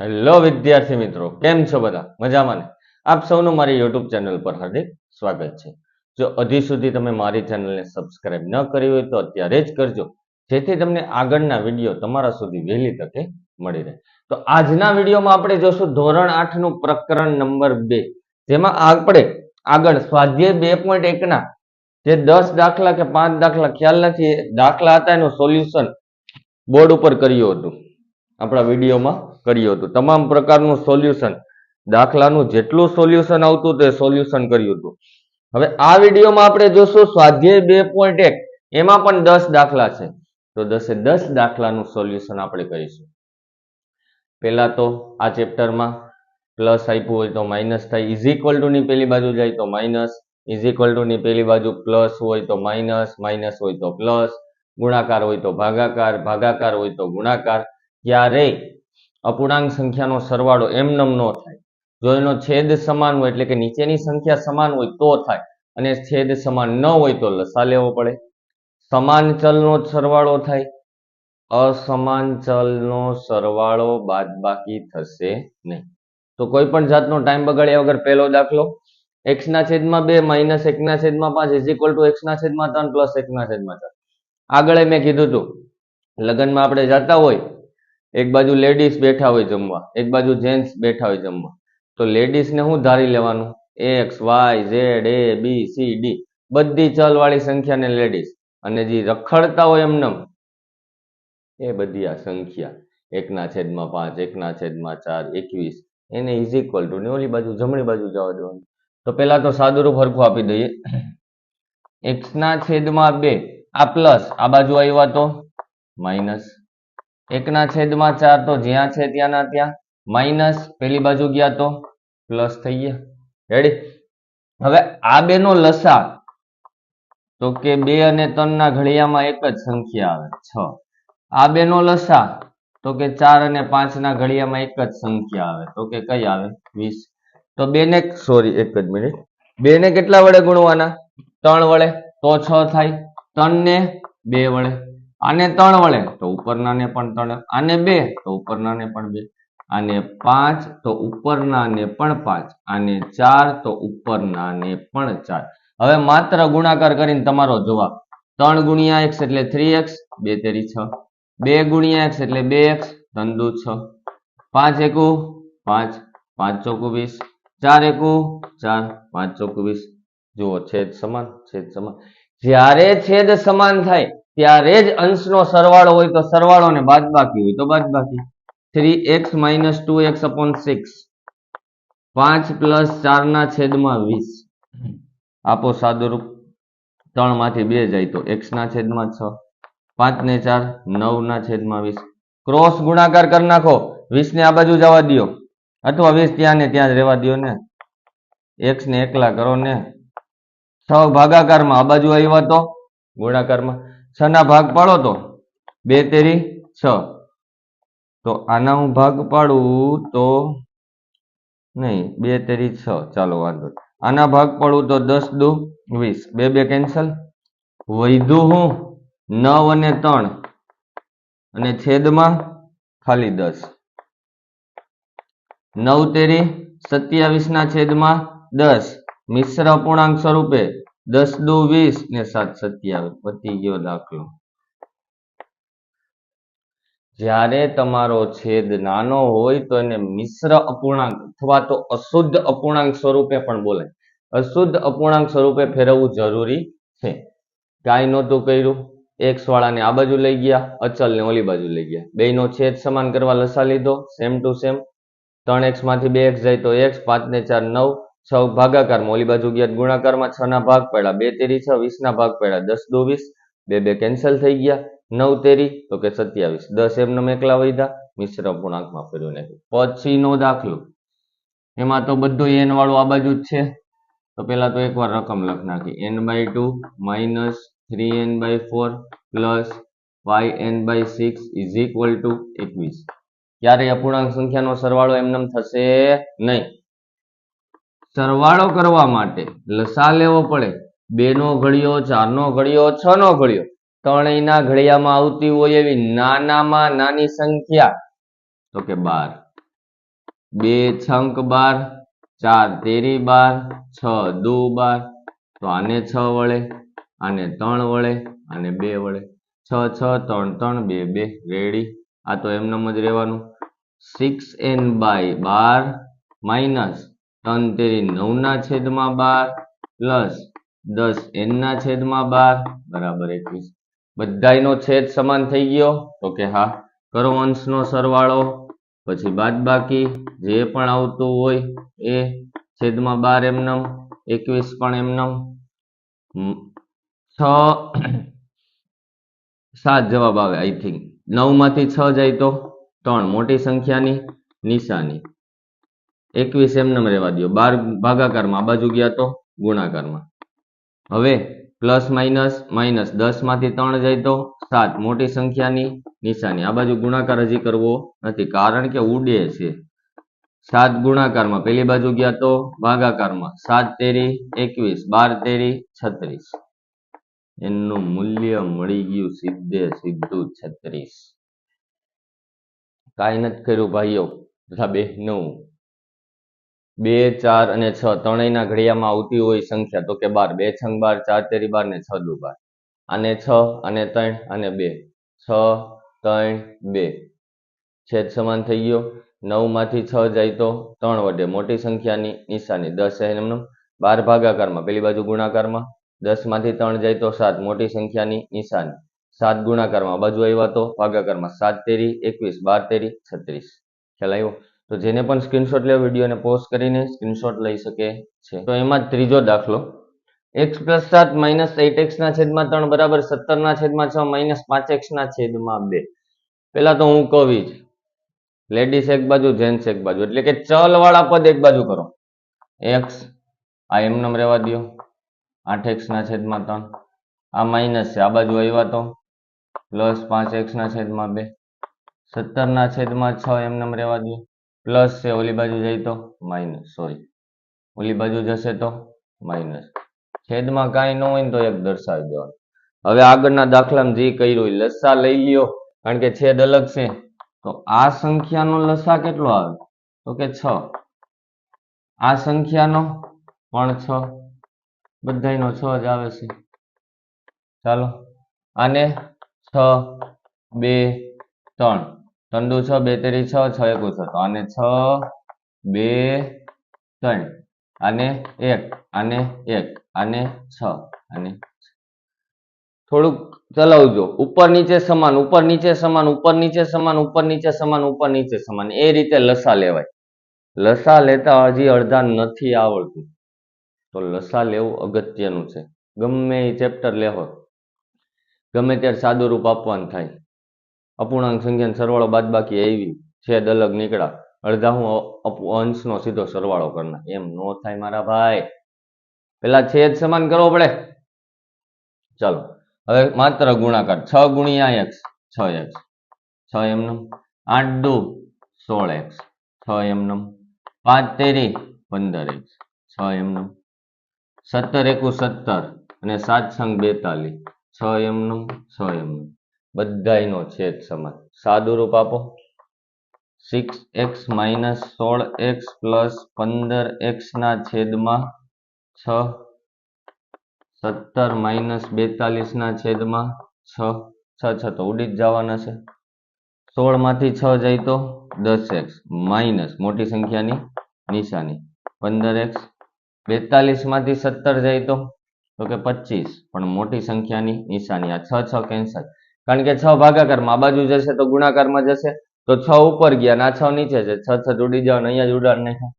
Hello વિદ્યાર્થી મિત્રો, કેમ છો બધા? મજામાં ને? આપ સૌનું મારી યુટ્યુબ ચેનલ પર હાર્દિક સ્વાગત છે. જો હજી સુધી તમે મારી ચેનલને સબસ્ક્રાઇબ ન કરી હોય તો અત્યારે જ કરજો, જેથી તમને આગળના વીડિયો તમારા સુધી વહેલી તકે મળી રહે. તો આજના વિડીયોમાં આપણે જોશું ધોરણ આઠનું પ્રકરણ નંબર બે, જેમાં આપણે આગળ સ્વાધ્યાય બે પોઈન્ટ એકના જે દસ દાખલા કે પાંચ દાખલા ખ્યાલ નથી દાખલા હતા એનું સોલ્યુશન બોર્ડ ઉપર કર્યું હતું આપણા વિડીયોમાં. કર્યું હતું. તમામ પ્રકારનું સોલ્યુશન દાખલાનું જેટલું સોલ્યુશન આવતું તે સોલ્યુશન કર્યું હતું. હવે આ વિડીયોમાં આપણે જોશું સ્વાધ્યાય બે પોઈન્ટ એક. એમાં પણ દસ દાખલા છે. તો દસે દસ દાખલાનું સોલ્યુશન આપણે કરીશું. પહેલા તો આ ચેપ્ટરમાં પ્લસ આપ્યું હોય તો માઇનસ થાય. ઇઝ ઇક્વલ ટુ ની પેલી બાજુ જાય તો માઇનસ ઇઝ ઇક્વલ ટુ ની પેલી બાજુ પ્લસ હોય તો માઇનસ માઇનસ હોય તો પ્લસ ગુણાકાર હોય તો ભાગાકાર. ભાગાકાર હોય તો ગુણાકાર. ક્યારેય અપૂર્ણાંક સંખ્યાનો સરવાળો એમનેમ ન થાય. જો એનો છેદ સમાન હોય, એટલે કે નીચેની સંખ્યા સમાન હોય, તો થાય. અને છેદ સમાન ન હોય, તો લસા લેવો પડે. સમાન ચલનો સરવાળો થાય. અસમાન ચલનો સરવાળો બાદબાકી થશે નહીં. તો કોઈ પણ જાતનો ટાઈમ બગાડ્યા વગર પહેલો દાખલો. x ના છેદમાં બે માઇનસ એક ના છેદમાં પાંચ ઇઝ ઇક્વલ ટુ એક્સ ના છેદમાં ત્રણ પ્લસ એક ના છેદમાં ચાર. આગળ મેં કીધું હતું લગ્નમાં આપણે જતા હોય એક બાજુ લેડીઝ બેઠા હોય જમવા, એક બાજુ જેન્ટ્સ બેઠા હોય જમવા. તો લેડીઝને શું ધારી લેવાનું? X Y Z A B C D બધી ચલવાળી સંખ્યાને લેડીઝ અને જે રખડતા હોય એમને એ બધી આ સંખ્યા. એકના છેદમાં પાંચ, એકના છેદમાં ચાર, એકવીસ. એને ઇઝ ઇક્વલ ટુ ને ઓલી બાજુ, જમણી બાજુ જવા દેવાનું. તો પેલા તો સાદુરૂપ હરખું આપી દઈએ. એક્સના છેદમાં બે, આ પ્લસ આ બાજુ આવ્યા તો માઇનસ એકના છેદમાં ચાર તો જ્યાં છે ત્યાંના ત્યાં. માઇનસ પેલી બાજુ ગયા તો પ્લસ થઈ ગયા. રેડી હવે આ બે નો લસા તો કે બે અને ત્રણ ના ઘડિયામાં એક જ સંખ્યા આવે, છ. આ બે નો લસા તો કે ચાર અને પાંચ ના ઘડિયામાં એક જ સંખ્યા આવે, તો કે કઈ આવે? વીસ. તો બે ને સોરી, એક જ મિનિટ. બે ને કેટલા વડે ગુણવાના? ત્રણ વડે, તો છ થાય. ત્રણ ને બે વડે. આને ત્રણ વડે તો ઉપરનાને પણ ત્રણ, આને બે, તો ઉપરનાને પણ બે. આને પાંચ, તો ઉપરના ને પણ પાંચ. આને ચાર, તો ઉપરના ને પણ ચાર. હવે માત્ર ગુણાકાર કરીને તમારો જવાબ. ત્રણ ગુણ્યા એક્સ એટલે થ્રી એક્સ, બે તેરી છ. બે ગુણ્યા એક્સ એટલે બે એક્સ તંદુ છ. પાંચ એકુ, પાંચ પાંચ ચોકુ વીસ. ચાર એકુ, ચાર, પાંચ ચોકુ વીસ. જુઓ, છેદ સમાન છેદ સમાન. જ્યારે છેદ સમાન થાય ત્યારે જ અંશનો સરવાળો હોય તો સરવાળો ને બાદબાકી હોય તો બાદબાકી. Three X minus two X upon six પાંચ પ્લસ ચાર ના છેદમાં વીસ. આપો સાદુરૂપ. ત્રણમાંથી બે જાય તો એક્સ ના છેદમાં છ. પાંચ ને ચાર નવ ના છેદમાં વીસ. ક્રોસ ગુણાકાર કરી નાખો. વીસ ને આ બાજુ જવા દો અથવા વીસ ત્યાં ને ત્યાં જ રહેવા દો ને. એક્સ ને એકલા કરો ને. છ ભાગાકારમાં આ બાજુ આવ્યા તો ગુણાકારમાં. છ ના ભાગ પાડો તો? બે, તેરી, છ. તો આના હું ભાગ પાડું તો નહીં, બે, તેરી, છ. ચાલો, વાંધો. આના ભાગ પાડું તો દસ, દુ, વીસ. બે બે કેન્સલ વૈધું હું નવ અને ત્રણ. અને છેદમાં ખાલી દસ. નવ, તેરી, સત્યાવીસ ના છેદમાં દસ. મિશ્ર અપૂર્ણાંક સ્વરૂપે દસ દુ વીસ ને સાત સત્યાવીસ, પતી ગયો દાખલો. જ્યારે તમારો છેદ નાનો હોય તો એને મિશ્ર અપૂર્ણાંક અથવા તો અશુદ્ધ અપૂર્ણાંક સ્વરૂપે પણ બોલાય અશુદ્ધ અપૂર્ણાંક સ્વરૂપે ફેરવવું જરૂરી છે. કાંઈ નહોતું કર્યું. એક્સ વાળાને આ બાજુ લઈ ગયા અચલ ને ઓલી બાજુ લઈ ગયા. બેયનો છેદ સમાન કરવા લસા લીધો સેમ ટુ સેમ ત્રણ એક્સમાંથી બે એક્સ જાય તો એક્સ પાંચ ને ચાર, નવ. છ ભાગાકારમાં ઓલી બાજુ ગયા ગુણાકારમાં છ ના ભાગ પડ્યા. બે તેરી છ વીસ ના ભાગ પડ્યા. દસ દો વીસ. બે બે કેન્સલ થઈ ગયા. નવ તેરી, તો કે સત્યાવીસ. દસ એમને એકલા વધ્યા મિશ્ર અપૂર્ણાંકમાં ફેરવી નાખ્યું. પછીનો દાખલો. એમાં તો બધું એન વાળું આ બાજુ જ છે. તો પેલા તો એકવાર રકમ લખ નાખી. N by two minus three N by four plus Y N by six is equal to એકવીસ. ક્યારેય અપૂર્ણાંક સંખ્યાનો સરવાળો એમનેમ થશે? નહીં. સરવાળો કરવા માટે. લસા લેવો પડે. બે નો ઘડિયો ચાર નો ઘડિયો છ નો ઘડિયો ત્રણેયના ઘડિયામાં આવતી હોય એવી નાનામાં નાની સંખ્યા. તો કે બાર. બે છંક બાર, ચાર તેરી બાર, છ દુ બાર. તો આને છ વડે આને ત્રણ વડે આને બે વડે છ છ, ત્રણ ત્રણ, બે બે. રેડી આ તો એમનેમ જ રહેવાનું. સિક્સ એન બાય બાર માઇનસ ત્રણ તેરી નવના છેદમાં બાર પ્લસ દસ એનના છેદમાં બાર, બરાબર એકવીસ. બધાયનો છેદ સમાન થઈ ગયો? તો કે હા. કરો અંશનો સરવાળો. પછી બાદબાકી, જે પણ આવતું હોય એ છેદમાં બાર એમનમ, એકવીસ પણ એમનમ. છ સાત જવાબ આવે આઈ થિંક નવમાંથી છ જાય તો ત્રણ, મોટી સંખ્યાની, નિશાની. એકવીસ એમનેમ રહેવા દો બાર ભાગાકારમાં, આ બાજુ ગયા તો ગુણાકારમાં. હવે પ્લસ માઇનસ માઇનસ દસમાંથી ત્રણ જાય તો સાત. મોટી સંખ્યાની નિશાની. આ બાજુ ગુણાકાર હજી કરવો નથી, કારણ કે ઉડે છે. સાત ગુણાકારમાં. પેલી બાજુ ગયા તો ભાગાકારમાં. સાત તેરી એકવીસ, બાર તેરી છત્રીસ. એનું મૂલ્ય મળી ગયું સીધે સીધું છત્રીસ. કાંઈ નથી કર્યું ભાઈઓ. તથા બહેનો બે, ચાર અને છ ત્રણેયના ઘડિયામાં આવતી હોય સંખ્યા, તો કે બાર. બે છંગ બાર, ચાર તેરી બાર ને છ દુ બાર. આને છ અને ત્રણ અને બે. છ, ત્રણ, બે. છેદ સમાન થઈ ગયો. નવમાંથી છ જાય તો ત્રણ વડે મોટી સંખ્યાની નિશાની દસ એમનો. બાર ભાગાકારમાં, પેલી બાજુ ગુણાકારમાં. દસમાંથી ત્રણ જાય તો સાત. મોટી સંખ્યાની નિશાની. સાત ગુણાકારમાં બાજુ આવ્યા તો ભાગાકારમાં સાત તેરી, એકવીસ. બાર તેરી, છત્રીસ. ખ્યાલ આવ્યો? તો જેને પણ સ્ક્રીનશોટ લેવો, વિડીયોને પોસ્ટ કરીને સ્ક્રીનશોટ લઈ શકે છે. તો એમાં જ ત્રીજો દાખલો. એક્સ પ્લસ સાત માઇનસ એટ એક્સના છેદમાં ત્રણ બરાબર સત્તરના છેદમાં છ માઇનસ પાંચ એક્સના છેદમાં બે. પેલા તો હું કવિ જ લેડીઝ એક બાજુ જેન્ટ્સ એક બાજુ. એટલે કે ચલ વાળા પદ એક બાજુ કરો. એક્સ આ એમનેમ રહેવા દો આઠ એક્સના છેદમાં ત્રણ. આ માઇનસ છે, આ બાજુ આવ્યા તો. પ્લસ પાંચ એક્સના છેદમાં બે. સત્તરના છેદમાં છ એમનેમ રહેવા દો પ્લસ છે, ઓલી બાજુ જઈ તો માઇનસ સોરી ઓલી બાજુ જશે તો માઇનસ છેદમાં કાંઈ ન હોય ને તો એક દર્શાવી દેવાનું. હવે આગળના દાખલામાં જે કર્યું લસા લઈ લ્યો, કારણ કે છેદ અલગ છે. તો આ સંખ્યાનો લસા કેટલો આવે? તો કે છ. આ સંખ્યાનો પણ છ. બધાયનો છ જ આવે છે. ચાલો. આને છ, બે, ત્રણ. ત્રણ દુ છ, બે તેરી છ છ એકુ છ. આને છ, બે, ત્રણ. અને એક, આને એક, આને છ અને થોડુંક ચલાવજો. ઉપર નીચે સમાન, ઉપર નીચે સમાન, ઉપર નીચે સમાન, ઉપર નીચે સમાન, ઉપર નીચે સમાન. એ રીતે લસા લેવાય. લસા લેતા હજી અડધા નથી આવડતું. તો લસા લેવું અગત્યનું છે. ગમે એ ચેપ્ટર લેવો ગમે ત્યારે સાદું રૂપ આપવાનું થાય. અપૂર્ણાંક સંખ્યાનો સરવાળો બાદબાકી આવી, છેદ અલગ નીકળ્યા. અડધા હું અંશનો સીધો સરવાળો કરના એમ નો થાય મારા ભાઈ. પેલા છેદ સમાન કરવો પડે. ચાલો. હવે માત્ર ગુણાકાર. છ ગુણ્યા એક્સ. છ એક્સ. છ એમનું. આઠ દુ. સોળ એક્સ. છ એમનું. પાંચ તેરી. પંદર એક્સ. છ એમનું. સત્તર એકુ સત્તર. અને સાત સંગ બેતાલીસ. છ એમનું. છ એમનું. બધાયનો છેદ સમાન. સાદું રૂપ આપો. સિક્સ એક્સ માઇનસ સોળ એક્સ પ્લસ પંદર એક્સના છેદમાં છ. સત્તર માઇનસ બેતાલીસના છેદમાં છ. છ છ તો ઉડી જ જવાના છે. સોળમાંથી છ જાય તો દસ એક્સ માઇનસ મોટી સંખ્યાની નિશાની. પંદર એક્સ બેતાલીસમાંથી સત્તર જાય તો તો કે પચીસ. પણ મોટી સંખ્યાની નિશાની. આ છ છ કેન્સલ કારણ કે છ ભાગાકારમાં, આ બાજુ જશે તો ગુણાકારમાં જશે. તો છ ઉપર ગયા આ છ નીચે છે. છ છ ઉડી જાવ અહીંયા જ ઉડાડ નાખ્યા.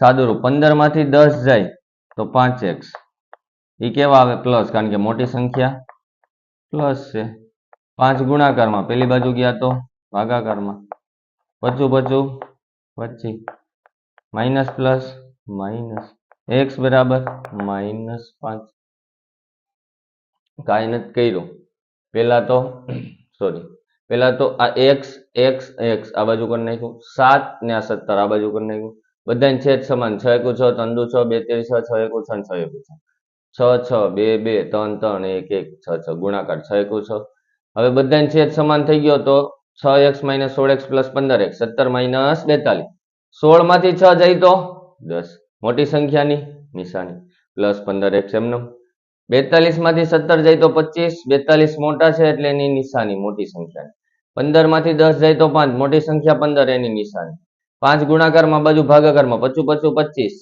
સાદું રૂપ. પંદરમાંથી દસ જાય તો પાંચ એક્સ એ કેવા આવે? પ્લસ. કારણ કે મોટી સંખ્યા. પ્લસ છે. પાંચ ગુણાકારમાં. પેલી બાજુ ગયા તો ભાગાકારમાં. પચું પચું પચી માઇનસ પ્લસ, માઇનસ. એક્સ બરાબર, માઇનસ પાંચ. કાંઈ નથી કર્યું. પહેલા તો સોરી પહેલા તો આ એક્સ એક્સ એક્સ આ બાજુ કરી નાખ્યું. સાત ને આ સત્તર, આ બાજુ કરી નાખ્યું. બધાને છેદ સમાન, છ એકુ છ, ત્રણ દુ છ, બે છ છ એકુ છ છ એકુ છ. છ છ, બે બે, ત્રણ ત્રણ, એક એક, છ છ, ગુણાકાર, છ એકુ છ. હવે બધાને છેદ સમાન થઈ ગયો તો છ એક્સ માઇનસ સોળ એક્સ પ્લસ પંદર એક્સ સત્તર માઇનસ બેતાલીસ. સોળમાંથી છ જાય તો દસ. મોટી સંખ્યાની, નિશાની. પ્લસ પંદર એક્સ એમનો. બેતાલીસમાંથી સત્તર જાય તો પચીસ, બેતાલીસ મોટા છે એટલે એની નિશાની મોટી સંખ્યા પંદરમાંથી દસ જાય તો પાંચ, મોટી સંખ્યા પંદર, એની નિશાની. પાંચ ગુણાકારમાં બાજુ ભાગાકારમાં પચું પચું, પચીસ.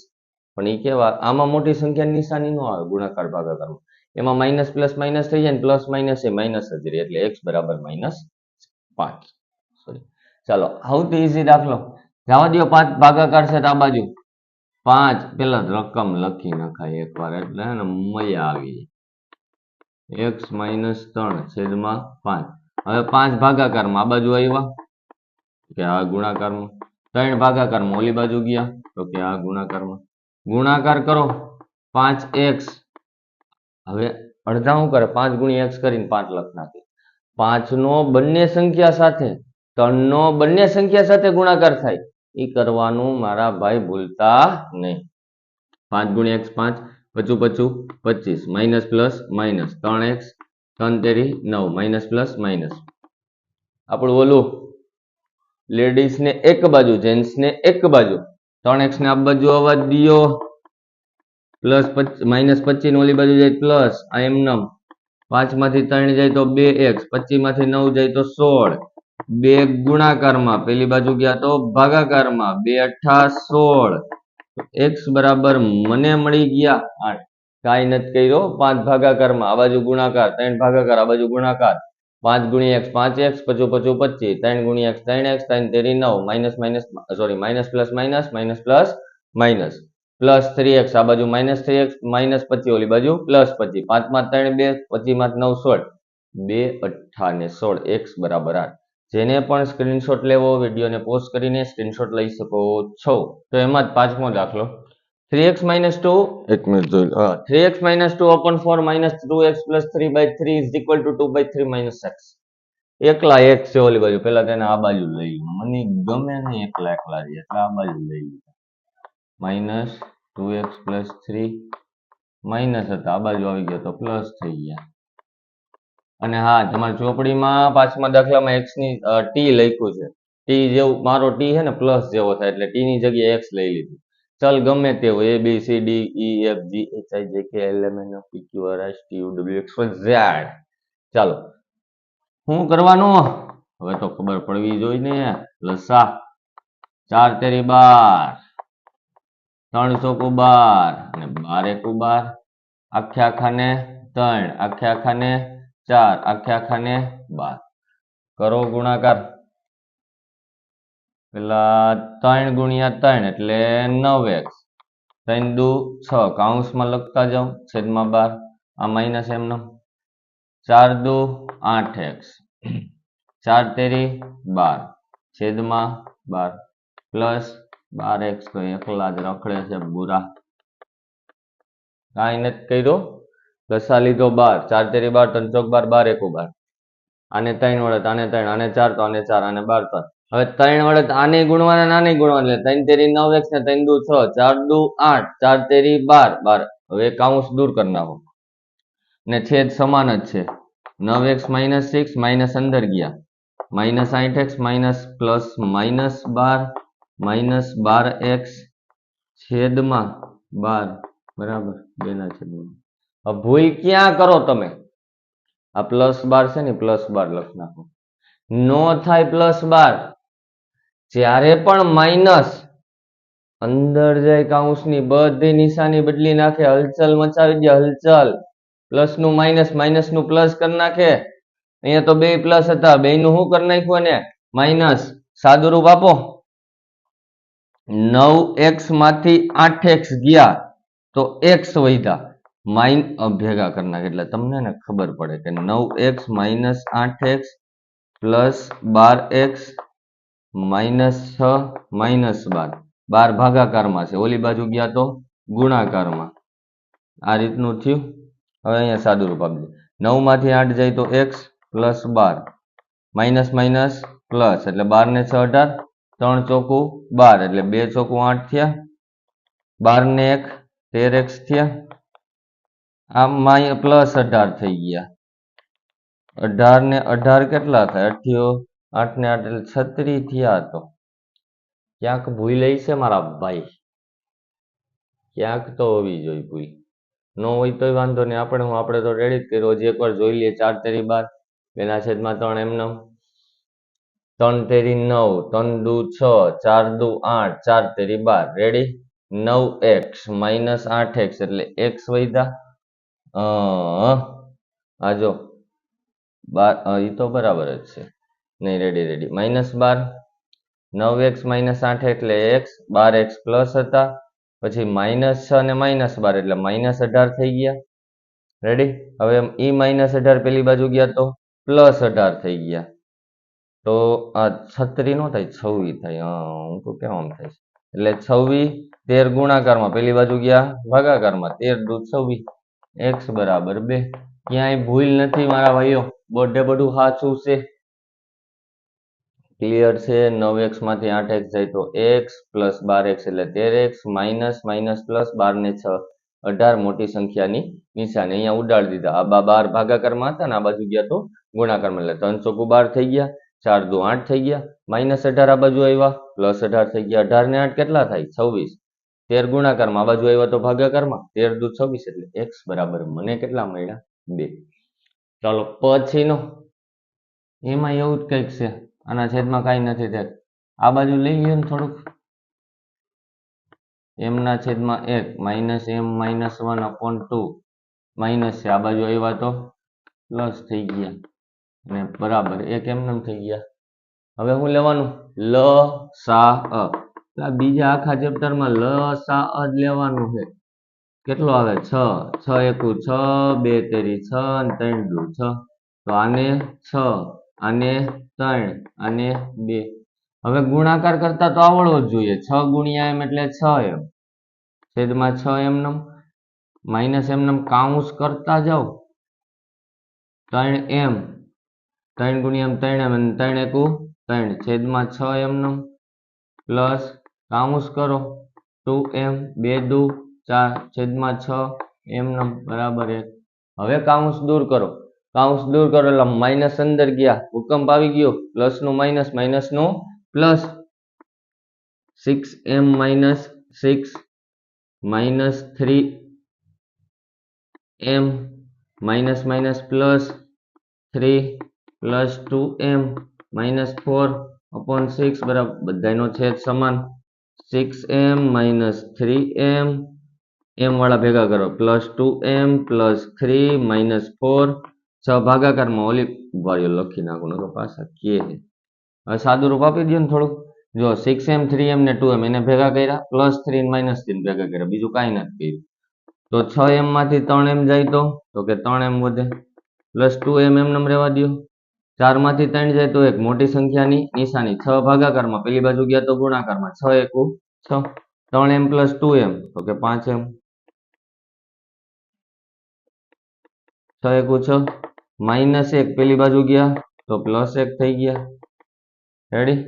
પણ એ કેવા, આમાં મોટી સંખ્યાની નિશાની ન આવે, ગુણાકાર, ભાગાકારમાં. એમાં માઇનસ, પ્લસ, માઇનસ થઈ જાય ને પ્લસ, માઇનસ એ માઇનસ જ રહે, એટલે એક્સ બરાબર માઇનસ પાંચ. સોરી ચાલો સૌથી ઈઝી દાખલો જવા દો પાંચ ભાગાકાર છે તો આ બાજુ. પાંચ, પેલા રકમ લખી નખાય એકવાર એટલે હે ને મજા આવી એક્સ માઇનસ ત્રણ છેદમાં પાંચ. હવે પાંચ ભાગાકારમાં આ બાજુ આવ્યા? કે આ ગુણાકારમાં? ત્રણ ભાગાકારમાં ઓલી બાજુ ગયા? તો કે આ ગુણાકારમાં. ગુણાકાર કરો. પાંચ એક્સ. હવે અડધા શું કરે? પાંચ ગુણ્યા એક્સ કરીને પાંચ લખ નાખે પાંચનો બંને સંખ્યા સાથે, ત્રણનો બંને સંખ્યા સાથે ગુણાકાર થાય. એ કરવાનું મારા ભાઈ ભૂલતા નહીં. પાંચ ગુણ્યા એક્સ પાંચ, પચું પચું, પચીસ. Minus plus, minus. ત્રણ એક્સ, ત્રણ તેરી, નવ. Minus plus, minus. આપણું ઓલું લેડીઝ ને એક બાજુ જેન્ટ્સ ને એક બાજુ. ત્રણ એક્સ ને આ બાજુ આવવા દિયો. પ્લસ માઇનસ પચીસ ઓલી બાજુ જાય પ્લસ. આ એમ નમ. પાંચમાંથી ત્રણ જાય તો બે એક્સ. પચીસમાંથી નવ જાય તો સોળ. બે ગુણાકારમાં, પેલી બાજુ ગયા તો ભાગાકારમાં, બે અઠા સોળ. એક્સ બરાબર મને મળી ગયા કાંઈ નથી કર્યો, પાંચ ભાગાકારમાં, આ બાજુ ગુણાકાર, ત્રણ ભાગાકાર, આ બાજુ ગુણાકાર. પાંચ ગુણ્યા એક્સ, પાંચ એક્સ, પચું પચું પચીસ. ત્રણ ગુણ્યા એક્સ, ત્રણ એક્સ, ત્રણ તેરી નવ. Minus minus, sorry, minus plus minus minus plus minus. Plus three X, આ બાજુ માઇનસ થ્રી એક્સ, માઇનસ પચીસ, ઓલી બાજુ પ્લસ પચીસ. પાંચમાં ત્રણ બે પચીમાં નવ, સોળ. બે અઠ્ઠા ને સોળ. એક્સ બરાબર આઠ. જેને પણ સ્ક્રીનશોટ લેવો વિડીયોને પોસ્ટ કરીને સ્ક્રીનશોટ લઈ શકો છો. તો એમાં જ પાંચમો દાખલો. થ્રી એક્સ માઇનસ ટુ એક મિનિટ જોઈ લો. Three X minus two upon four minus two X plus three by three is equal to two by three minus X એકલા એક છે ઓલી બાજુ. પેલા તેને આ બાજુ લઈ લો મને ગમે નહીં એકલા એકલા છે એટલે આ બાજુ લઈ લીધા minus two X plus three minus હતા. આ બાજુ આવી ગયો તો પ્લસ થઈ ગયા. અને હા, તમારી ચોપડીમાં પાંચમા દાખલામાં એક્સની ટી લખ્યું છે. ટી જેવું, મારો ટી છે ને, પ્લસ જેવો થાય, એટલે ટી ની જગ્યાએ એક્સ લઈ લીધું. ચલ, ગમે તે હોય A B C D E F G H I J K L M N P Q R S T U W X Z ચાલો. શું કરવાનું? હવે તો ખબર પડવી જોઈએ ને લસા ચાર તેરી બાર. ત્રણસો કુબાર. બાર અને બાર એકુ બાર આખે આખાને ત્રણ. આખે આખાને ચાર, આખે આખાને બાર. કરો ગુણાકાર. પેલા ત્રણ ગુણ્યા ત્રણ એટલે નવ એક્સ. ત્રણ દુ છ, કાઉન્સમાં લખતા જાઉં છેદમાં બાર. આ માઇનસ એમનો. ચાર દુ આઠ એક્સ. ચાર તેરી બાર. છેદમાં બાર. પ્લસ બાર એક્સ તો એકલા જ રખડે છે, બુરા. કાંઈ નથી કર્યો. દસા લીધો બાર, ચાર તેરી બાર, ત્રણ ચોક બાર બાર એકુ બાર આને ત્રણ વડે આને ત્રણ, આને ચાર તો આને ચાર, આને બાર તો હવે ત્રણ વડે આને ગુણવાના નાને ગુણવાના, એટલે ત્રણ તેરી નવ એક્સ ને ત્રણ દુ છ, ચાર દુ આઠ, ચાર તેરી બાર બાર. હવે કાઉન્સ દૂર કરી નાખો. ને છેદ સમાન જ છે. નવ એક્સ માઇનસ સિક્સ, માઇનસ અંદર ગયા. માઇનસ આઠ એક્સ, માઇનસ પ્લસ માઇનસ બાર માઇનસ બાર એક્સ છેદમાં બાર. બરાબર, બેના છેદમાં. ભૂલ ક્યાં કરો તમે? આ પ્લસ બાર છે ને પ્લસ બાર લખી નાખો. નો થાય પ્લસ બાર જ્યારે પણ માઇનસ અંદર જાય કાઉન્સની બધી નિશાની બદલી નાખે, હલચલ મચાવી દે, હલચલ. પ્લસનું માઇનસ માઇનસનું પ્લસ કરી નાખે. અહીંયા તો બે પ્લસ હતા બે નું શું કરી નાખ્યું ને માઇનસ સાદુરૂપ આપો. નવ એક્સમાંથી આઠ એક્સ ગયા, તો એક્સ વધ્યા. માઇન ભેગા કરી નાખે. એટલે તમને ને ખબર પડે કે નવ એક્સ માઇનસ આઠ એક્સ પ્લસ બાર એક્સ માઇનસ છ માઇનસ બાર. બાર ભાગાકારમાં છે. ઓલી બાજુ ગયા તો ગુણાકારમાં. આ રીતનું થયું. હવે અહીંયા સાદું રૂપ આપજો નવમાંથી આઠ જાય તો એક્સ પ્લસ બાર. Minus minus plus. એટલે બાર ને છ અઢાર, ત્રણ ચોખ્ખું બાર. એટલે બે ચોખ્ખું આઠ થયા. બાર ને એક તેર એક્સ થયા. આમ પ્લસ અઢાર થઈ ગયા. અઢાર ને અઢાર કેટલા થાય? અઠ્યો, આઠ ને આઠ છત્રી થયા તો. ક્યાંક ભૂલ લઈ છે મારા ભાઈ. ક્યાંક તો હોવી જોઈએ ભૂલ. ન હોય તોય વાંધો નહીં. આપણે હું આપણે તો રેડી જ કર્યો. હજી એકવાર જોઈ લઈએ. ચાર તેરી બાર, બેના છેદમાં ત્રણ એમને ત્રણ તેરી નવ, ત્રણ દુ છ, ચાર દુ આઠ, ચાર તેરી બાર. રેડી નવ એક્સ માઇનસ આઠ એક્સ એટલે એક્સ વૈધા આ જો, બાર એ તો બરાબર જ છે. નહીં રેડી રેડી માઇનસ બાર, નવ એક્સ માઇનસ આઠ એટલે એક્સ બાર એક્સ પ્લસ હતા. પછી માઇનસ છ અને માઇનસ બાર, એટલે માઇનસ અઢાર થઈ ગયા. રેડી હવે ઈ માઇનસ અઢાર પેલી બાજુ ગયા તો પ્લસ અઢાર થઈ ગયા. તો આ છત્રી નો થાય છવ્વી થાય. હા, હું તો કેમ થાય? એટલે છવ્વી તેર ગુણાકારમાં, પેલી બાજુ ગયા, ભાગાકારમાં. તેર દૂધ છવ્વી એક્સ બરાબર બે. ક્યાંય ભૂલ નથી મારા ભાઈઓ. બધે બધું સાચું છે. ક્લિયર છે. નવ એક્સમાંથી આઠ એક્સ જાય તો એક્સ પ્લસ બાર એક્સ એટલે તેર એક્સ માઇનસ માઇનસ પ્લસ બાર ને છ. અઢાર મોટી સંખ્યાની નિશાની અહીંયા ઉડાડી દીધા. આ બા બાર ભાગાકારમાં હતા ને આ બાજુ ગયા તો ગુણાકારમાં. એટલે ત્રણ ચોકુ બાર થઈ ગયા. ચાર દો આઠ થઈ ગયા. માઇનસ અઢાર આ બાજુ આવ્યા. પ્લસ અઢાર થઈ ગયા. અઢાર ને આઠ કેટલા થાય? છવ્વીસ. તેર ગુણાકારમાં બાજુ આવ્યા તો ભાગાકારમાં, તેર દુ છવ્વીસ એટલે એક્સ બરાબર મને કેટલા મળ્યા? બે. ચાલો, પછીનો. એમાં એવું જ કંઈક છે, આના છેદમાં કાંઈ નથી તે આ બાજુ લઈ ગયો ને થોડુંક. એમના છેદમાં એક, minus M, minus one upon two. Minus છે, આ બાજુ આવ્યા તો પ્લસ થઈ ગયા. અને બરાબર એક એમનેમ થઈ ગયા. હવે હું લેવાનું? લ, સા, અ. આ બીજા આખા ચેપ્ટરમાં લસા જ લેવાનું છે. કેટલો આવે? છ. છ એકુ છ, બે તેરી છ, અને ત્રણ દુ છ. તો આને છ, આને ત્રણ, આને બે. હવે ગુણાકાર કરતા તો આવડવો જ જોઈએ. છ ગુણ્યા એમ એટલે છ એમ. છેદમાં છ એમનેમ. માઇનસ એમનેમ કાઉન્સ કરતા જાઓ. ત્રણ એમ. ત્રણ ગુણ્યા એમ ત્રણ એમ, અને ત્રણ એકુ ત્રણ. છેદમાં છ એમનેમ. પ્લસ કાઉન્સ કરો. ટુ એમ, બે દુ, ચાર, છેદમાં છ એમનેમ બરાબર એક. હવે કાઉન્સ દૂર કરો. કાઉન્સ દૂર કરો એટલે માઇનસ અંદર ગયા. ભૂકંપ આવી ગયો. પ્લસનું minus માઇનસનું plus. Six M minus six, minus three M, minus minus plus three plus two M, minus four upon six, બરાબર. બધાનો છેદ સમાન. Six M minus three M M વાળા ભેગા કરો plus two M plus three minus four છ ભાગાકારમાં ઓલી ઉભારીઓ લખી નાખું તો પાછા કે હવે સાદું રૂપ આપી દો ને થોડુંક જો સિક્સ એમ થ્રી એમ ને ટુ એમ એને ભેગા કર્યા પ્લસ થ્રી માઇનસ થ્રી ભેગા કર્યા બીજું કાંઈ નથી કર્યું તો છ એમ માંથી ત્રણ એમ જાય તો તો કે ત્રણ એમ વધે પ્લસ ટુ એમ એમ નમ રહેવા દો ચારમાંથી ત્રણ જાય તો એક. મોટી સંખ્યાની નિશાની. છ ભાગાકારમાં. પેલી બાજુ ગયા તો ગુણાકારમાં. છ એકુ છ. ત્રણ એમ પ્લસ ટુ એમ. તો કે પાંચ એમ. છ એકુ છ. માઇનસ એક. પેલી બાજુ ગયા તો પ્લસ એક થઈ ગયા. રેડી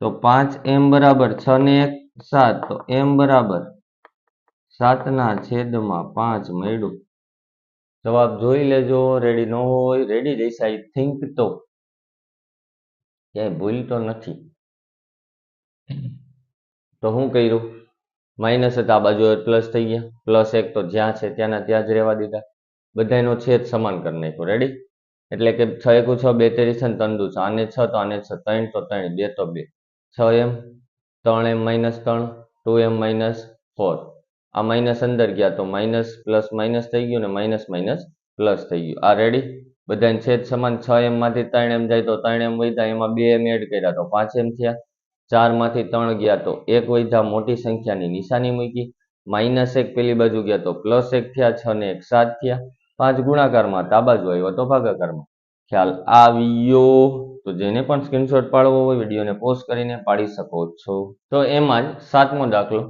તો પાંચ એમ બરાબર છ ને એક સાત. તો એમ બરાબર સાતના છેદમાં પાંચ મળ્યું. જવાબ જોઈ લેજો રેડી ન હોય રેડી જઈશ આઈ થિંક તો. ક્યાંય ભૂલ તો નથી. તો હું કર્યું? માઇનસ હતા આ બાજુ પ્લસ થઈ ગયા. પ્લસ એક તો જ્યાં છે ત્યાંના ત્યાં જ રહેવા દીધા. બધાનો છેદ સમાન કરી નાખ્યો. રેડી એટલે કે છ એકુ છ, બે તેરી છે ને ત્રણ દુ છે. આને છ તો આને છ, ત્રણ તો ત્રણ, બે તો બે. છ એમ, ત્રણ એમ માઇનસ ત્રણ ટુ એમ માઇનસ ફોર આ માઇનસ અંદર ગયા તો માઇનસ પ્લસ માઇનસ થઈ ગયું ને માઇનસ માઇનસ પ્લસ થઈ ગયું. આ રેડી બધાને છેદ સમાન છ એમ માંથી ત્રણ એમ જાય તો ત્રણ એમ વધ્યા, એમાં બે એમ એડ કર્યા તો પાંચ એમ થયા. ચારમાંથી ત્રણ ગયા તો એક વધ્યા, મોટી સંખ્યાની નિશાની મૂકી. માઇનસ એક પેલી બાજુ ગયા તો પ્લસ એક થયા, છ ને એક સાત થયા. પાંચ ગુણાકારમાં હતા આ આવ્યો તો ભાગાકારમાં. ખ્યાલ આવ્યો? તો જેને પણ સ્ક્રીનશોટ પાડવો હોય, વિડીયોને પોસ્ટ કરીને પાડી શકો છો. તો એમાં જ સાતમો દાખલો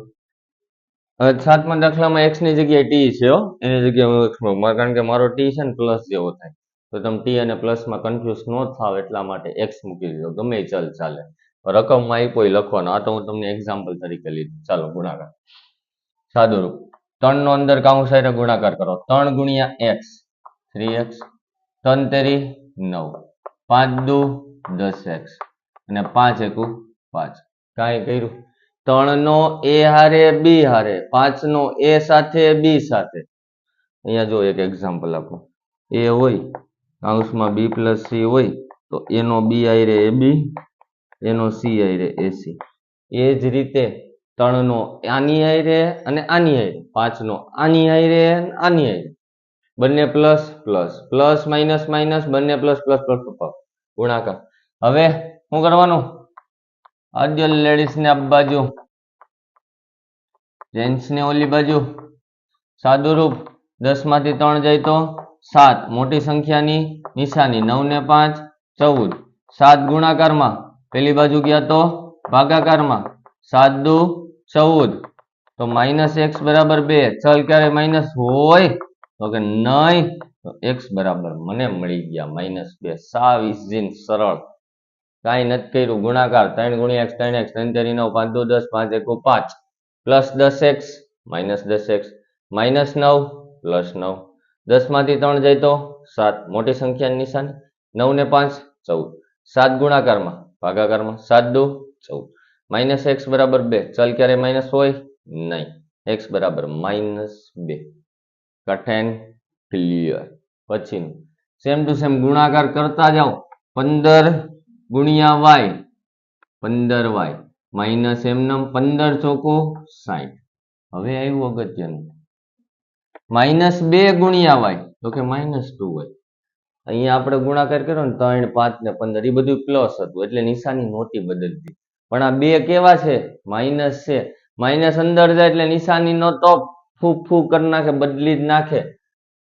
હવે સાતમા દાખલામાં એક્સની જગ્યાએ ટી છે હો. એની જગ્યાએ હું એક્સ કારણ કે મારો ટી છે ને પ્લસ જેવો થાય. તો તમે ટી અને પ્લસમાં કન્ફ્યુઝ ન થાવ એટલા માટે એક્સ મૂકી દીધો. ગમે એ ચલ ચાલે. રકમમાં આપ્યો એ લખવાનો. આ તો હું તમને એક્ઝામ્પલ તરીકે લીધું. ચાલો, ગુણાકાર. સાદુરૂપ. ત્રણ નો અંદર કાઉન્સ ગુણાકાર કરો. ત્રણ ગુણ્યા એક્સ થ્રી એક્સ ત્રણ તેરી નવ. પાંચ દુ દસ એક્સ અને પાંચ એકુ પાંચ. કાંઈ કર્યું? ત્રણ નો એ હારે, બી હારે પાંચ નો એ સાથે, બી સાથે. અહીંયા જો એક એક્ઝામ્પલ આપો. એ હોય હાઉસમાં બી પ્લસ સી હોય, તો એનો બી આઈ રે એ બી, એનો સી આયરે એ સી. એ જ રીતે ત્રણનો આની રે અને આની હારે પાંચનો આની આઈ અને આની હારે બંને plus plus plus, minus minus, બંને પ્લસ પ્લસ પ્લસ, ગુણાકાર. હવે શું કરવાનું? આદ્ય લેડીસ ને આ બાજુ જેન્ટ્સ ને ઓલી બાજુ, સાદુરૂપ દસમાંથી ત્રણ જાય તો સાત, મોટી સંખ્યાની નિશાની નવ ને પાંચ, ચૌદ. સાત ગુણાકારમાં, પેલી બાજુ ગયા તો ભાગાકારમાં સાત દુ ચૌદ. તો માઇનસ એક્સ બરાબર બે. ચલ, ક્યારે માઇનસ હોય? તો કે નહીં? તો એક્સ બરાબર મને મળી ગયા. માઇનસ બે. સાવ ઇઝી સરળ. કાંઈ નથી કર્યું. ગુણાકાર ત્રણ ગુણ્યા એક્સ, ત્રણ એક્સ, ત્રણ તેરી નવ, પાંચ દો દસ, પાંચ એકો પાંચ. પ્લસ દસ એક્સ, માઇનસ દસ એક્સ. માઇનસ નવ, પ્લસ નવ. દસમાંથી ત્રણ જાય તો સાત. મોટી સંખ્યાની નિશાની. નવ ને પાંચ, ચૌદ. સાત ગુણાકારમાં, ભાગાકારમાં, સાત દો, ચૌદ. માઇનસ એક્સ બરાબર બે. ચલ ક્યારે માઇનસ હોય? નહીં. એક્સ બરાબર માઇનસ બે. કઠેન, ક્લિયર. પછીનું. સેમ ટુ સેમ ગુણાકાર કરતા જાઓ. પંદર ગુણ્યા વાય પંદર વાય. માઇનસ એમનમ પંદર ચોકો સાઠ હવે આવ્યું અગત્યનું. માઇનસ બે ગુણ્યા વાય, તો કે માઇનસ ટુ વાય. અહીંયા આપણે ગુણાકાર કર્યો ને ત્રણ, પાંચ ને પંદર એ બધું પ્લસ હતું, એટલે નિશાની નહોતી બદલતી. પણ આ બે કેવા છે? માઇનસ છે. માઇનસ અંદર જાય એટલે નિશાની નો તો ફૂ ફૂ કરી નાખે, બદલી જ નાખે.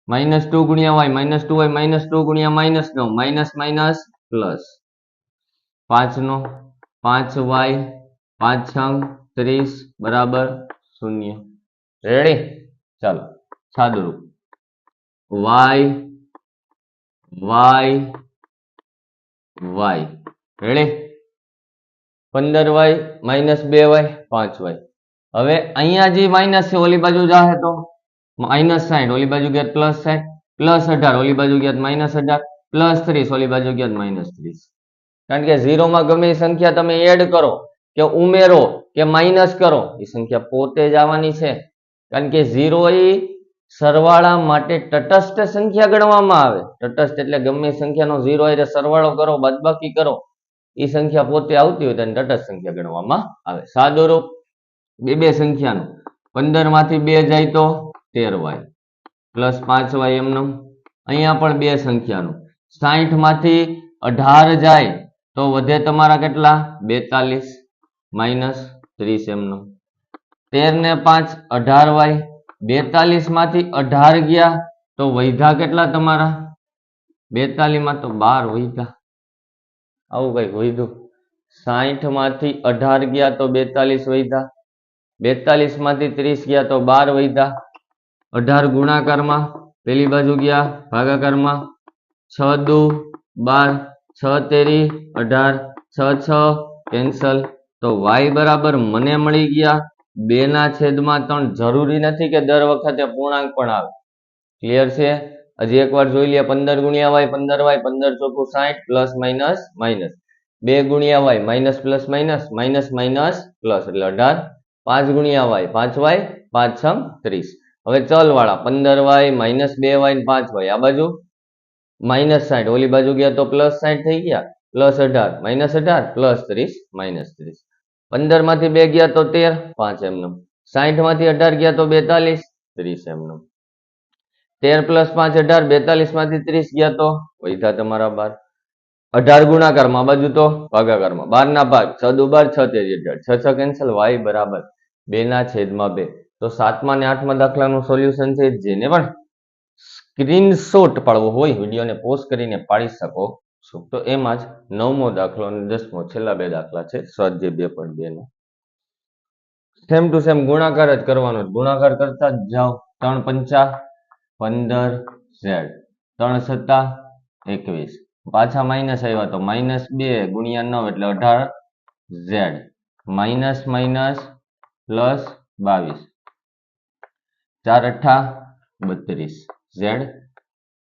માઇનસ ટુ ગુણ્યા Y minus two Y minus two ગુણ્યા માઇનસ નવ માઇનસ માઇનસ પ્લસ. પાંચ નો પાંચ વાય પાંચ છંગ ત્રીસ બરાબર શૂન્ય રેડી ચાલો સાદુરૂપ વાય વાય વાય રેડી પંદર વાય માઇનસ બે વાય પાંચ વાય હવે અહીંયા જે માઇનસ છે ઓલી બાજુ જાહે તો માઇનસ સાઠ ઓલી બાજુ ગયા પ્લસ સાઠ પ્લસ અઢાર ઓલી બાજુ ગયા માઇનસ અઢાર પ્લસ ત્રીસ ઓલી બાજુ ગયા માઇનસ ત્રીસ કારણ કે ઝીરોમાં ગમે એ સંખ્યા તમે એડ કરો, કે ઉમેરો, કે માઇનસ કરો, એ સંખ્યા પોતે જ આવવાની છે. કારણ કે ઝીરો એ સરવાળા માટે તટસ્થ સંખ્યા ગણવામાં આવે. તટસ્થ એટલે ગમે સંખ્યાનો ઝીરો એટલે સરવાળો કરો, બાદબાકી કરો, એ સંખ્યા પોતે આવતી હોય તેને તટસ્થ સંખ્યા ગણવામાં આવે. સાદો રૂપ, બે બે સંખ્યાનું. પંદરમાંથી બે જાય તો તેર વાય. પ્લસ પાંચ વાય એમનું. અહીંયા પણ બે સંખ્યાનું. સાઈઠમાંથી અઢાર જાય તો વધે તમારા કેટલા? બેતાલીસ, માઇનસ ત્રીસ એમનો. તેર ને પાંચ અઢાર વાય. બેતાલીસમાંથી અઢાર ગયા, તો વૈધા કેટલા તમારા? બેતાલીસમાં તો બાર વૈધા આવું કંઈક વૈધું સાઠમાંથી અઢાર ગયા તો બેતાલીસ વૈધા બેતાલીસમાંથી ત્રીસ ગયા તો બાર વૈધા અઢાર ગુણાકારમાં, પેલી બાજુ ગયા, ભાગાકારમાં, છ દુ, બાર. છ તેરી અઢાર, છ છ, કેન્સલ. તો વાય બરાબર મને મળી ગયા. બે ના છેદમાં ત્રણ જરૂરી નથી કે દર વખતે પૂર્ણાંક પણ આવે. ક્લિયર છે? હજી એકવાર જોઈ લઈએ પંદર ગુણ્યા વાય, પંદર વાય, પંદર ચોખ્ખું સાઠ, પ્લસ માઇનસ માઇનસ. બે ગુણ્યા Y, minus, plus, minus minus minus, plus. એટલે અઢાર. પાંચ ગુણ્યા વાય, પાંચ વાય, પાંચ છ ત્રીસ. હવે ચલ વાળા, પંદર વાય, માઇનસ બે વાય પાંચ વાય. આ બાજુ? માઇનસ સાઠ. ઓલી બાજુ ગયા તો પ્લસ સાઠ થઈ ગયા. પ્લસ અઢાર. માઇનસ અઢાર, પ્લસ ત્રીસ માઇનસ ત્રીસ. પંદરમાંથી બે ગયા તો તેર, પાંચ એમનો. સાઠમાંથી અઢાર ગયા તો બેતાલીસ, ત્રીસ એમનો. તેર પ્લસ પાંચ, અઢાર બેતાલીસમાંથી ત્રીસ ગયા તો વૈધા તમારા બાર. અઢાર ગુણાકારમાં બાજુ તો ભાગાકારમાં. બાર ના ભાગ, છ દુ બાર છ તેજ અઢાર છ છ કેન્સલ વાય બરાબર. બે ના છેદમાં બે. તો સાતમા ને આઠમા દાખલાનું સોલ્યુશન છે જેને પણ સ્ક્રીનશોટ પાડવો હોય, વિડીયોને પોસ્ટ કરીને પાડી શકો છો. તો એમાં જ નવમો દાખલો અને દસમો, છેલ્લા બે દાખલા છે સ્વાધ્યાય બે પોઈન્ટ બે નો. સેમ ટુ સેમ ગુણાકાર જ કરવાનો ગુણાકાર કરતા જ જાઓ. ત્રણ પંચા, પંદર ઝેડ ત્રણ સત્તા, એકવીસ. પાછા માઇનસ આવ્યા તો માઇનસ બે ગુણ્યા નવ એટલે અઢાર ઝેડ માઇનસ માઇનસ પ્લસ બાવીસ. ચાર અઠ્ઠા, બત્રીસ. ઝેડ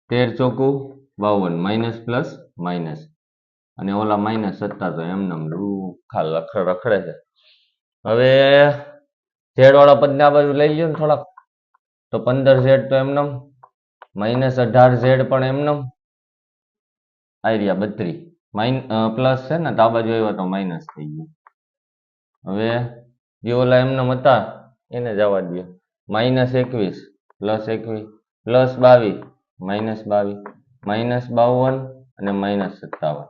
તેર ચોકું, બાવન માઇનસ પ્લસ માઇનસ અને ઓલા માઇનસ સત્તા તો એમને એમ રૂખા લખડ રખડે છે. હવે ઝેડ વાળા પદને બાજુ લઈ લ્યો ને થોડાક. તો પંદર ઝેડ તો એમનેમ માઇનસ અઢાર ઝેડ પણ એમનેમ આવી રહ્યા બત્રી માઇન પ્લસ છે ને, તો આ બાજુ આવ્યા તો માઇનસ થઈ ગયું. હવે જે ઓલા એમનેમ હતા, એને જવા દો માઇનસ એકવીસ પ્લસ એકવીસ. પ્લસ બાવીસ, માઇનસ બાવીસ, માઇનસ બાવન અને માઇનસ સત્તાવન.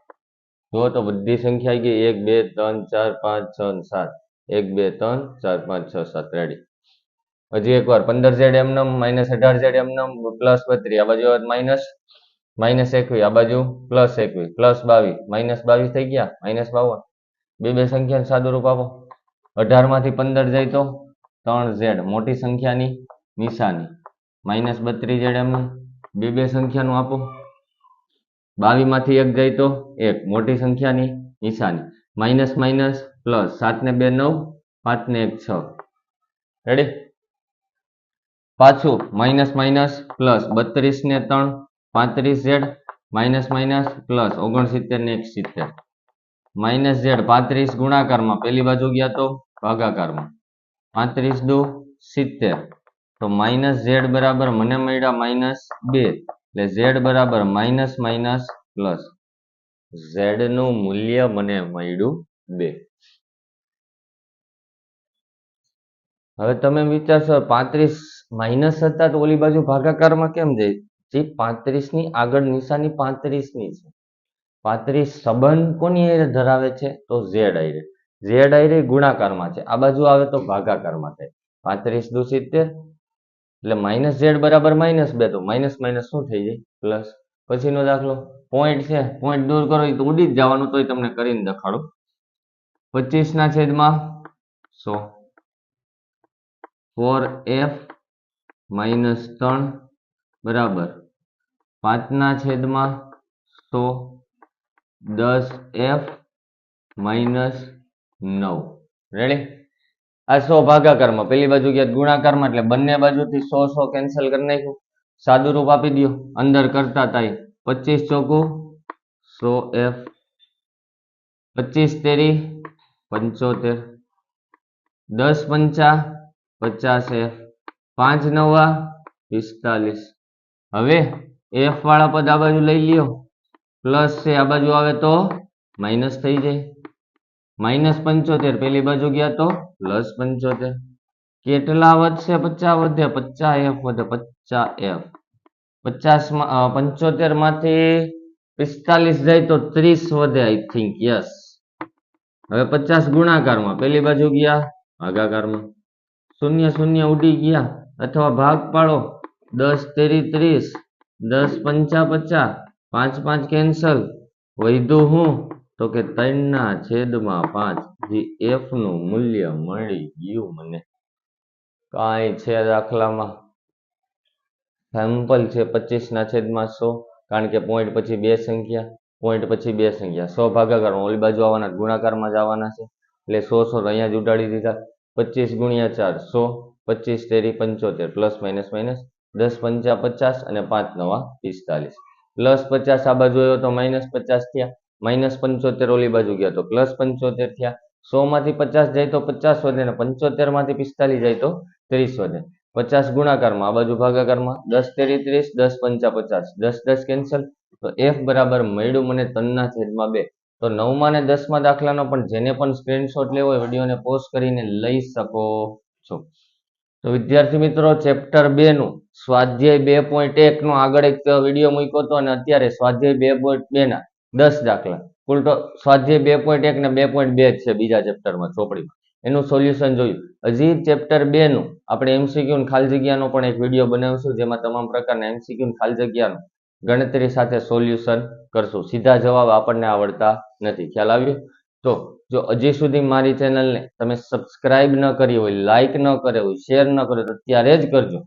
જુઓ તો બધી સંખ્યા આવી ગઈ. એક, બે, ત્રણ, ચાર, પાંચ, છ સાત. એક, બે, ત્રણ, ચાર, પાંચ, છ, સાત. રેડી હજી એકવાર. પંદર ઝેડ એમ નમ, માઇનસ અઢાર ઝેડ એમ નમ, પ્લસ બત્રીસ. આ બાજુ માઇનસ. માઇનસ એકવીસ. આ બાજુ પ્લસ એકવીસ. પ્લસ બાવીસ. માઇનસ બાવીસ થઈ ગયા. માઇનસ બાવન. બે બે સંખ્યાને સાદું રૂપ આપો. અઢારમાંથી પંદર જાય તો ત્રણ ઝેડ. મોટી સંખ્યાની નિશાની. માઇનસ બત્રીસ ઝેડ બે બે સંખ્યાનું આપો. બાવીસમાંથી એક જાય તો એક, મોટી સંખ્યાની નિશાની. માઇનસ માઇનસ પ્લસ સાત ને બે નવ પાંચ ને એક છ. રેડી પાછું માઇનસ માઇનસ પ્લસ બત્રીસ ને ત્રણ, પાંત્રીસ ઝેડ માઇનસ માઇનસ પ્લસ ઓગણસિત્તેર ને એક સિત્તેર માઇનસ ઝેડ પાંત્રીસ ગુણાકારમાં, પેલી બાજુ ગયા તો ભાગાકારમાં. પાંત્રીસ દુ સિત્તેર. તો માઇનસ ઝેડ બરાબર મને મળ્યા માઇનસ બે, એટલે ઝેડ બરાબર માઇનસ માઇનસ પ્લસ ઝેડનું મૂલ્ય મને મળ્યું બે. હવે તમે વિચારશો પાંત્રીસ માઇનસ હતા તો ઓલી બાજુ ભાગાકારમાં કેમ જાય? જે પાંત્રીસની આગળ નિશાની પાંત્રીસની છે. પાંત્રીસ સંબંધ કોની હારે ધરાવે છે? તો ઝેડ આયરે. ઝેડ આયરે ગુણાકારમાં છે. આ બાજુ આવે તો ભાગાકારમાં થાય. પાંત્રીસ દુ સિત્તેર એટલે માઇનસ ઝેડ બરાબર માઇનસ બે, તો માઇનસ માઇનસ શું થઈ જાય? પ્લસ. પછીનો દાખલો. પોઈન્ટ છે. પોઈન્ટ દૂર કરો તો ઉડી જ જવાનું, તોય તમને કરીને દેખાડો. પચીસ ના છેદમાં સો. ફોર એફ માઇનસ ત્રણ, બરાબર. પાંચના છેદમાં સો. દસ એફ માઇનસ નવ. રેડી આ સો ભાગાકારમાં. પેલી બાજુ ગયા ગુણાકારમાં, એટલે બંને બાજુથી સો સો કેન્સલ કરી નાખ્યું. સાદું રૂપ આપી દો અંદર કરતા થાય પચીસ ચોકું, સો એફ. પચીસ તેરી, પંચોતેર. દસ પંચા, પચાસ એફ. પાંચ નવા, પિસ્તાલીસ. હવે એફ વાળા પદ આ બાજુ લઈ લ્યો. પ્લસ છે આ બાજુ આવે તો માઇનસ થઈ જાય. માઇનસ પંચોતેર, પેલી બાજુ ગયા તો પ્લસ પંચોતેર. કેટલા વધશે? પચાસ વધે, પચાસ એફ વધે, પચાસ એફ. પચાસ પંચોતેરમાંથી પિસ્તાલીસ જાય તો ત્રીસ વધે આઈ થિંક યસ હવે પચાસ ગુણાકારમાં, પેલી બાજુ ગયા, ભાગાકારમાં. શૂન્ય શૂન્ય ઉડી ગયા, અથવા ભાગ પાડો. દસ તેરી ત્રીસ, દસ પંચા પચાસ, પાંચ પાંચ કેન્સલ. વધ્યું હું તો કે ત્રણના છેદમાં પાંચ જે એફનું મૂલ્ય મળી ગયું મને. કાંઈ છે દાખલામાં સેમ્પલ છે પચીસ ના છેદમાં સો, કારણ કે પોઈન્ટ પછી બે સંખ્યા પોઈન્ટ પછી બે સંખ્યા. સો ભાગાકાર ઓલી બાજુ આવવાના, ગુણાકારમાં જ આવવાના છે. એટલે સો સો તો અહીંયા જ ઉડાડી દીધા. પચીસ ગુણ્યા ચાર, સો. પચીસ તેરી પંચોતેર, પ્લસ માઇનસ માઇનસ દસ પંચા પચાસ અને પાંચ નવા પિસ્તાલીસ. પ્લસ પચાસ આ બાજુ આવ્યો તો માઇનસ પચાસ થયા. માઇનસ પંચોતેર ઓલી બાજુ ગયા તો પ્લસ પંચોતેર થયા. સો માંથી પચાસ જાય તો પચાસ વધે ને પંચોતેરમાંથી પિસ્તાલીસ જાય તો ત્રીસ વધે. પચાસ ગુણાકારમાં, આ બાજુ ભાગાકારમાં, દસ તેરી ત્રીસ, દસ પંચા પચાસ. દસ દસ કેન્સલ તો એફ બરાબર મળ્યું મને તનના છેદમાં બે. તો નવમાં ને દસમાં દાખલાનો પણ જેને પણ સ્ક્રીનશોટ લેવો હોય, વિડીયોને પોસ્ટ કરીને લઈ શકો છો. તો વિદ્યાર્થી મિત્રો ચેપ્ટર બે નું સ્વાધ્યાય બે પોઈન્ટ એક નો આગળ એક વીડિયો મૂક્યો હતો અને અત્યારે સ્વાધ્યાય બે પોઈન્ટ બે ના દસ દાખલા. કુલ તો સ્વાધ્યાય બે પોઈન્ટ એક ને બે પોઈન્ટ બે જ છે બીજા ચેપ્ટરમાં ચોપડીમાં. એનું સોલ્યુશન જોયું. હજી ચેપ્ટર બે નું આપણે એમસીક્યુ ખાલી જગ્યાનો પણ એક વીડિયો બનાવીશું, જેમાં તમામ પ્રકારના એમસીક્યુ ખાલી જગ્યાનું ગણતરી સાથે સોલ્યુશન કરશું. સીધા જવાબ આપણને આવડતા નથી. ખ્યાલ આવ્યો? તો જો હજી સુધી મારી ચેનલને તમે સબસ્ક્રાઇબ ન કરી હોય લાઇક ન કરે હોય શેર ન કરે તો અત્યારે જ કરજો.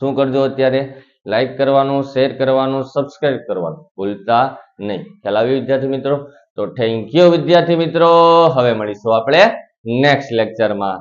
શું કરજો અત્યારે? લાઈક કરવાનું શેર કરવાનું સબસ્ક્રાઇબ કરવાનું ભૂલતા નહીં. ખ્યાલ આવ્યો વિદ્યાર્થી મિત્રો? તો થેન્ક યુ વિદ્યાર્થી મિત્રો. હવે મળીશું આપણે નેક્સ્ટ લેક્ચરમાં